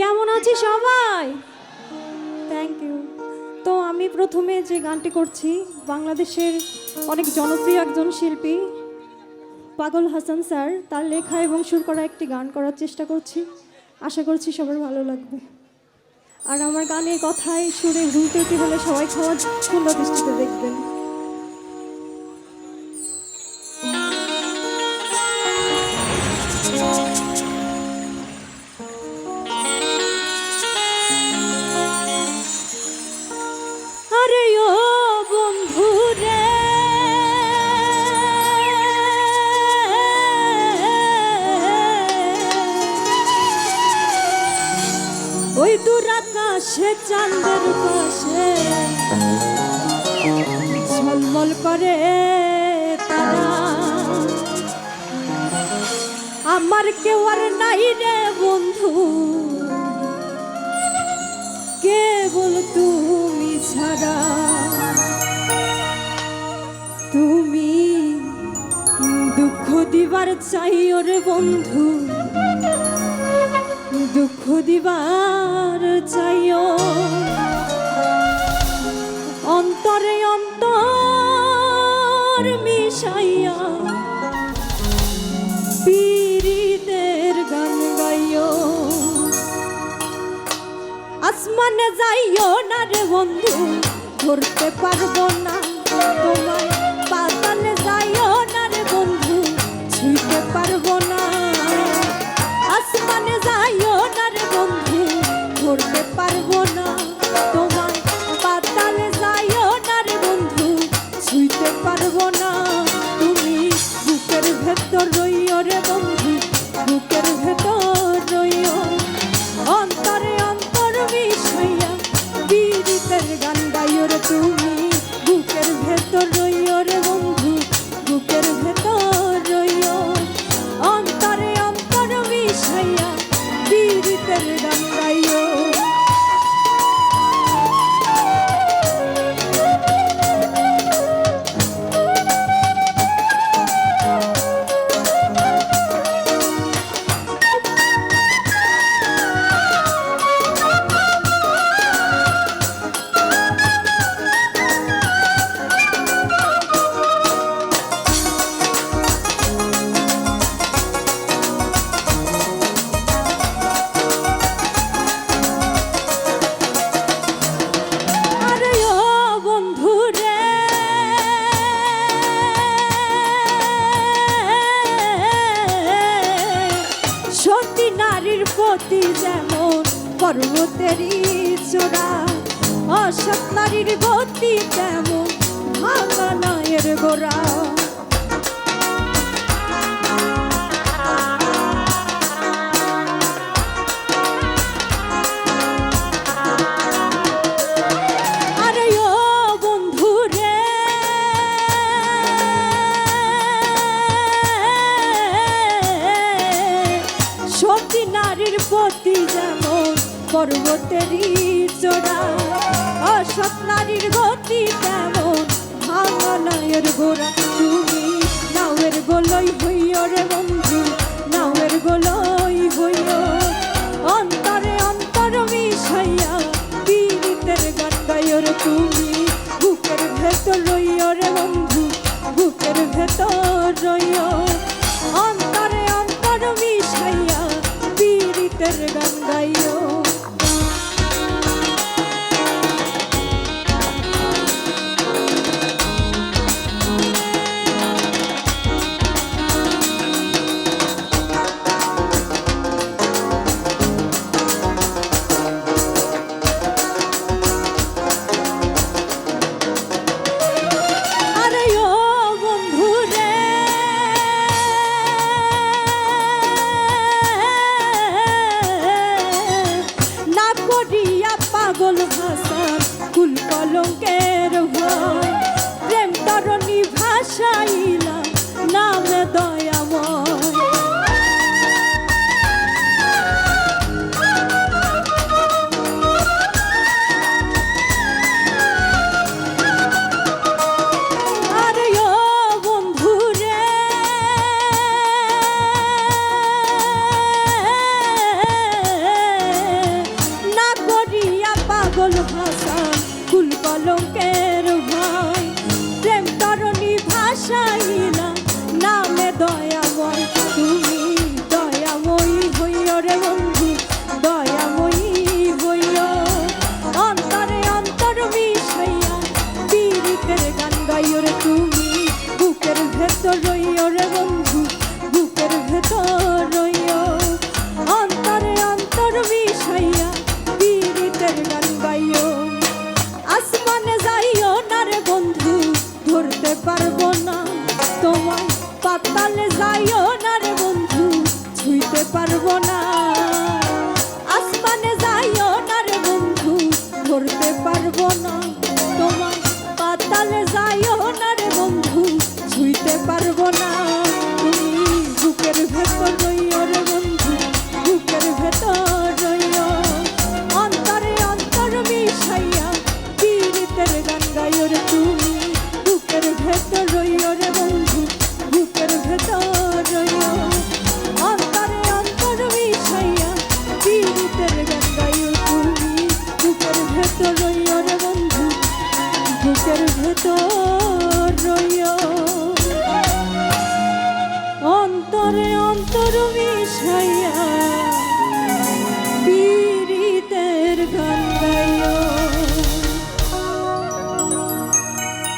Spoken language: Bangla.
কেমন আছি সবাই? থ্যাংক ইউ তো আমি প্রথমে যে গানটি করছি, বাংলাদেশের অনেক জনপ্রিয় একজন শিল্পী, পাগল হাসান স্যার, তার লেখা এবং সুর করা একটি গান করার চেষ্টা করছি। আশা করছি সবার ভালো লাগবে। আর আমার গানের কথায় সুরে ভুল ত্রুটি হলে সবাই খাওয়ার সুন্দর দৃষ্টিতে দেখবেন। আকাশে চাঁদের পাশে। ঝলমল করে তারা। আমার কেউ আর নাই রে বন্ধু। কেবল তুমি ছাড়া। তুমি দুঃখ দিবার চাই ওরে বন্ধু। দুঃখ দিবার চাইও। অন্তরে অন্তর মিশাইয়া পীড়িতের গান গাইও। আসমানে যাইও না রে বন্ধু, ধরতে পারব না তোমায়। তুমি প্রতি যেমন পর্বতেরই চোরা অসৎ নারীর গতি পর্বতেরই চোরা অসৎ নারীর গতি তেমন ভাঙনায়ের গোড়া তুমি নাওয়ের গোলই হইও রে বন্ধু, নাওয়ের গোলই হইও। অন্তরে অন্তর মিশাইয়া পীড়িতের গান গাইও রে তুমি বুকের ভেতর রইও রে বন্ধু, বুকের ভেতর রইও। হাসান কুল কলঙ্কের I don't wanna